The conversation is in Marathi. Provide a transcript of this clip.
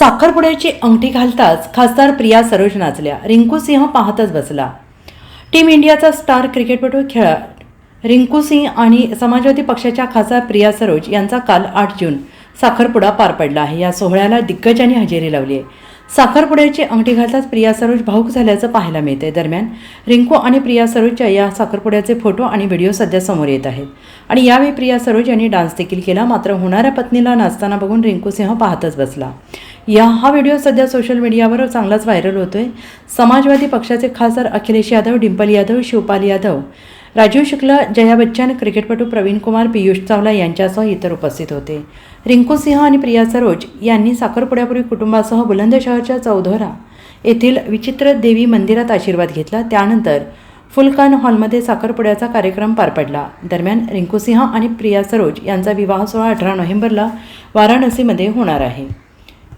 साखरपुड्याची अंगठी घालताच खासदार प्रिया सरोज नाचल्या. रिंकू सिंह पाहतच बसला. टीम इंडियाचा स्टार क्रिकेटपटू खेळा रिंकू सिंह आणि समाजवादी पक्षाच्या खासदार प्रिया सरोज यांचा काल आठ जून साखरपुडा पार पडला आहे. या सोहळ्याला दिग्गजांनी हजेरी लावली आहे. साखरपुड्याची अंगठी घालताच प्रिया सरोज भाऊक झाल्याचं पाहायला मिळते दरम्यान रिंकू आणि प्रिया सरोजच्या या साखरपुड्याचे फोटो आणि व्हिडिओ सध्या समोर येत आहेत. आणि यावेळी प्रिया सरोज यांनी डान्स देखील केला मात्र होणाऱ्या पत्नीला नाचताना बघून रिंकू सिंह पाहतच बसला. या हा व्हिडिओ सध्या सोशल मीडियावर चांगलाच व्हायरल होतोय. समाजवादी पक्षाचे खासदार अखिलेश यादव डिंपल यादव शिवपाल यादव राजीव शुक्ला जया बच्चन क्रिकेटपटू प्रवीण कुमार पियुष चावला यांच्यासह इतर उपस्थित होते. रिंकू सिंह आणि प्रिया सरोज यांनी साखरपुड्यापूर्वी कुटुंबासह बुलंदशहरच्या चौधरा येथील विचित्र देवी मंदिरात आशीर्वाद घेतला. त्यानंतर फुलकान हॉलमध्ये साखरपुड्याचा कार्यक्रम पार पडला. दरम्यान रिंकू सिंह आणि प्रिया सरोज यांचा विवाह सोहळा अठरा नोव्हेंबरला वाराणसीमध्ये होणार आहे.